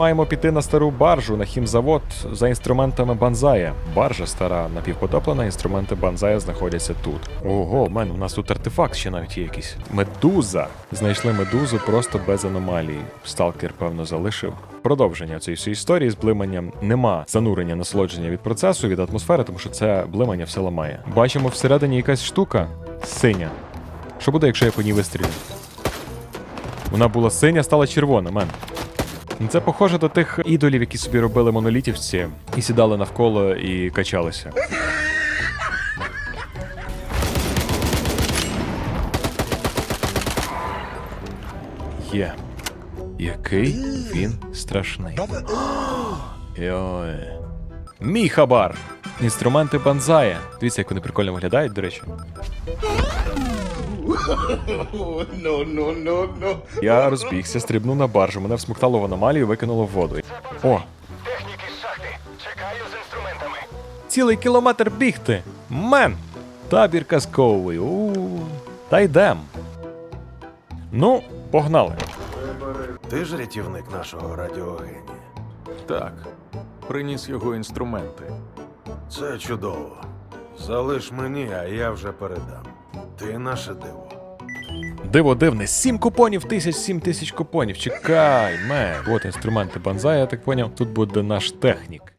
Маємо піти на стару баржу на хімзавод за інструментами банзая. Баржа стара, напівпотоплена, інструменти банзая знаходяться тут. Ого, мен, у нас тут артефакт ще навіть є якийсь. Медуза. Знайшли медузу просто без аномалії. Сталкер, певно, залишив. Продовження цієї всієї історії з блиманням нема занурення насолодження від процесу, від атмосфери, тому що це блимання все ламає. Бачимо всередині якась штука синя. Що буде, якщо я по ній вистрілю? Вона була синя, стала червона, мен. Це похоже до тих ідолів, які собі робили монолітівці і сідали навколо і качалися. Є. Який він страшний. Йой. Мій хабар! Інструменти банзая. Дивіться, як вони прикольно виглядають, до речі. Я розбігся, стрибнув на баржу, мене всмоктало в аномалію, викинуло в воду. О, Техніки з шахти. Чекаю з інструментами. цілий кілометр бігти. Мен! Табір казковий. у Та йдем. Ну, погнали. Ти ж рятівник нашого радіогенія. Так, приніс його інструменти. Це чудово. Залиш мені, а я вже передам. Ти наше диво. Диво дивне, сім купонів, тисяч, сім тисяч купонів. Чекай, мен. От інструменти банзая, я так поняв. Тут буде наш технік.